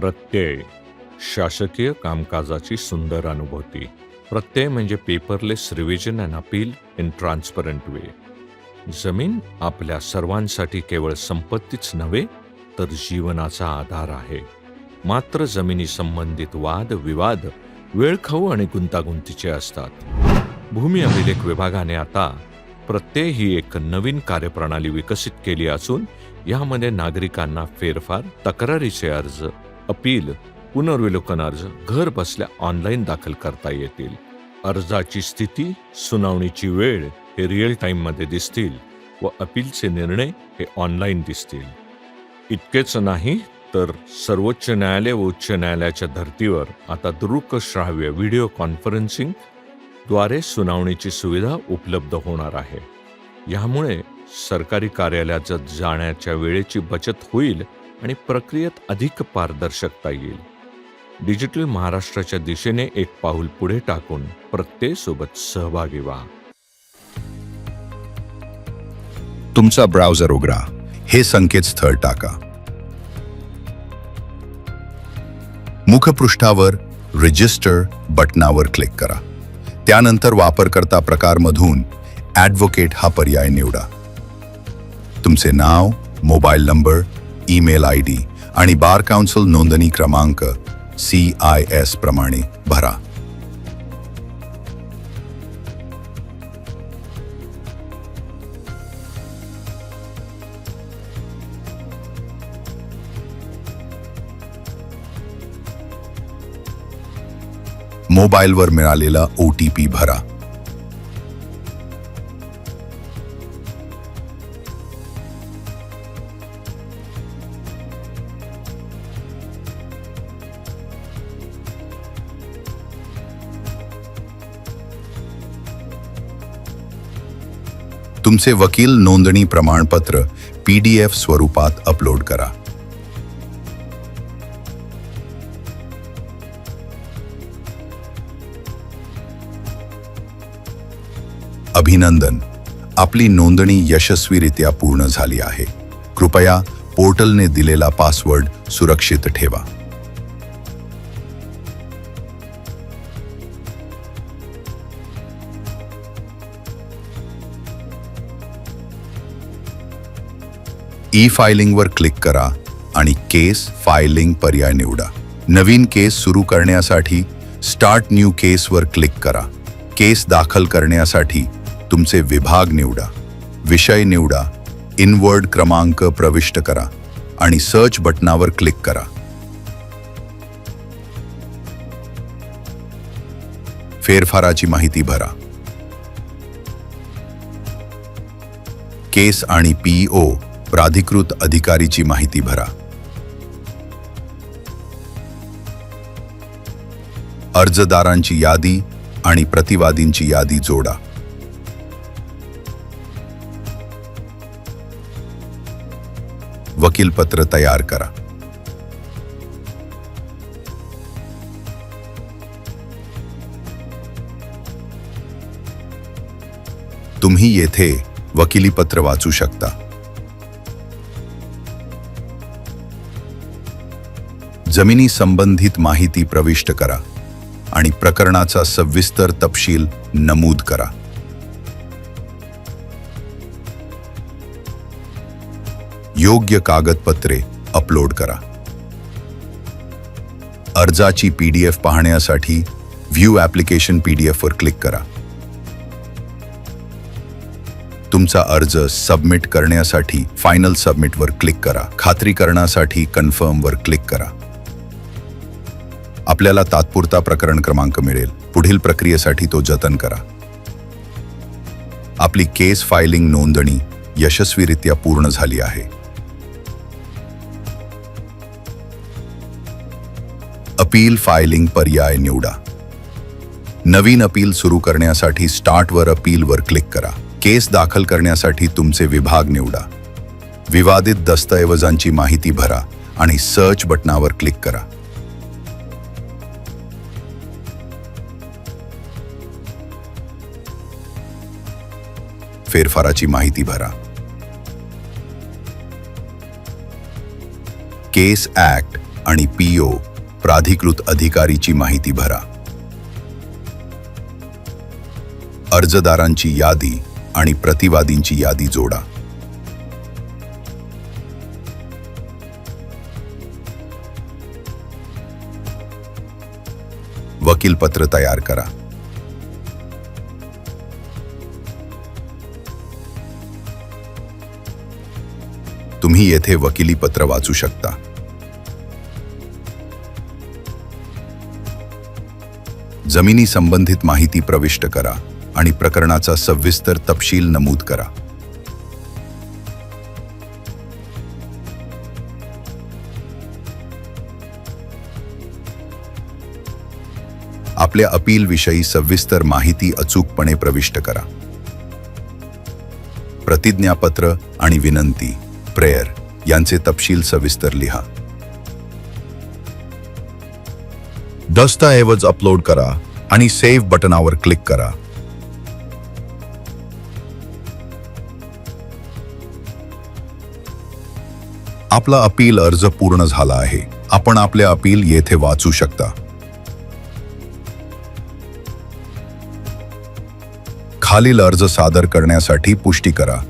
प्रत्यय. शासकीय कामकाजाची सुंदर अनुभूती. प्रत्यय म्हणजे paperless revision and appeal in transparent way जमीन आपल्या सर्वांसाठी केवळ संपत्तीच नव्हे तर जीवनाचा आधार आहे. मात्र जमिनी संबंधित वाद विवाद वेळखाऊ आणि गुंतागुंतीचे असतात. भूमी अभिलेख विभागाने आता प्रत्यय ही एक नवीन कार्यप्रणाली विकसित केली असून यामध्ये नागरिकांना फेरफार तक्रारीचे अर्ज अपील पुनर्विलोकन अर्ज घर बसल्या ऑनलाईन दाखल करता येतील. अर्जाची स्थिती सुनावणीची वेळ हे रिअल टाईममध्ये दिसतील व अपीलचे निर्णय हे ऑनलाईन दिसतील. इतकेच नाही तर सर्वोच्च न्यायालय व उच्च न्यायालयाच्या धर्तीवर आता दृकश्राव्य व्हिडिओ कॉन्फरन्सिंगद्वारे सुनावणीची सुविधा उपलब्ध होणार आहे. यामुळे सरकारी कार्यालयात जाण्याच्या वेळेची बचत होईल आणि प्रक्रियेत अधिक पारदर्शकता येईल. डिजिटल महाराष्ट्राच्या दिशेने एक पाऊल पुढे टाकून प्रत्येसोबत सहभागी व्हा. तुमचा ब्राउझर उघडा. हे संकेतस्थळ टाका. मुखपृष्ठावर रजिस्टर बटनावर क्लिक करा. त्यानंतर वापरकर्ता प्रकारमधून ॲडव्होकेट हा पर्याय निवडा. तुमचे नाव mobile number email I D आणि बार काउन्सिल नोंदणी क्रमांक सी आय एस प्रमाणे भरा. मोबाईलवर मिळालेला ओ टी पी भरा. तुमचे वकील नोंदणी प्रमाणपत्र पी डी एफ स्वरूपात अपलोड करा. अभिनंदन. आपली नोंदणी यशस्वीरित्या पूर्ण झाली आहे. कृपया पोर्टलने दिलेला पासवर्ड सुरक्षित ठेवा. ई फायलिंगवर क्लिक करा आणि केस फायलिंग पर्याय निवडा. नवीन केस सुरू करण्यासाठी स्टार्ट न्यू केसवर क्लिक करा. केस दाखल करण्यासाठी तुमचे विभाग निवडा. विषय निवडा. इनवर्ड क्रमांक प्रविष्ट करा आणि सर्च बटनावर क्लिक करा. फेरफाराची माहिती भरा. केस आणि पीओ प्राधिकृत अधिकारीची माहिती भरा. अर्जदारांची यादी आणि प्रतिवादींची यादी जोडा. वकीलपत्र तयार करा. तुम्ही येथे वकिलीपत्र वाचू शकता. जमिनी संबंधित माहिती प्रविष्ट करा आणि प्रकरणाचा सविस्तर तपशील नमूद करा. योग्य कागदपत्रे अपलोड करा. अर्जाची पीडीएफ पाहण्यासाठी व्ह्यू ॲप्लिकेशन पीडीएफवर क्लिक करा. तुमचा अर्ज सबमिट करण्यासाठी फायनल सबमिटवर क्लिक करा. खात्रीकरणासाठी कन्फर्मवर क्लिक करा. आपल्याला तात्पुरता प्रकरण क्रमांक मिळेल. पुढील प्रक्रियेसाठी तो जतन करा. आपली केस फायलिंग नोंदणी यशस्वीरित्या पूर्ण झाली आहे. अपील फायलिंग पर्याय निवडा. नवीन अपील सुरू करण्यासाठी स्टार्टवर अपीलवर क्लिक करा. केस दाखल करण्यासाठी तुमचे विभाग निवडा. विवादित दस्तऐवजांची माहिती भरा आणि सर्च बटनावर क्लिक करा. फेरफाराची माहिती भरा. केस ऍक्ट आणि पीओ प्राधिकृत अधिकारीची माहिती भरा. अर्जदारांची यादी आणि प्रतिवादींची यादी जोडा. वकीलपत्र तयार करा. तुम्ही येथे वकिली पत्र वाचू शकता. जमिनी संबंधित माहिती प्रविष्ट करा आणि प्रकरणाचा सविस्तर तपशील नमूद करा. आपल्या अपील विषयी सविस्तर माहिती अचूकपणे प्रविष्ट करा. प्रतिज्ञापत्र आणि विनंती. प्रेयर यांचे तपशील सविस्तर लिहा. दस्तऐवज अपलोड करा आणि सेव्ह बटनावर क्लिक करा. आपला अपील अर्ज पूर्ण झाला आहे. आपण आपले अपील येथे वाचू शकता. खालील अर्ज सादर करण्यासाठी पुष्टी करा.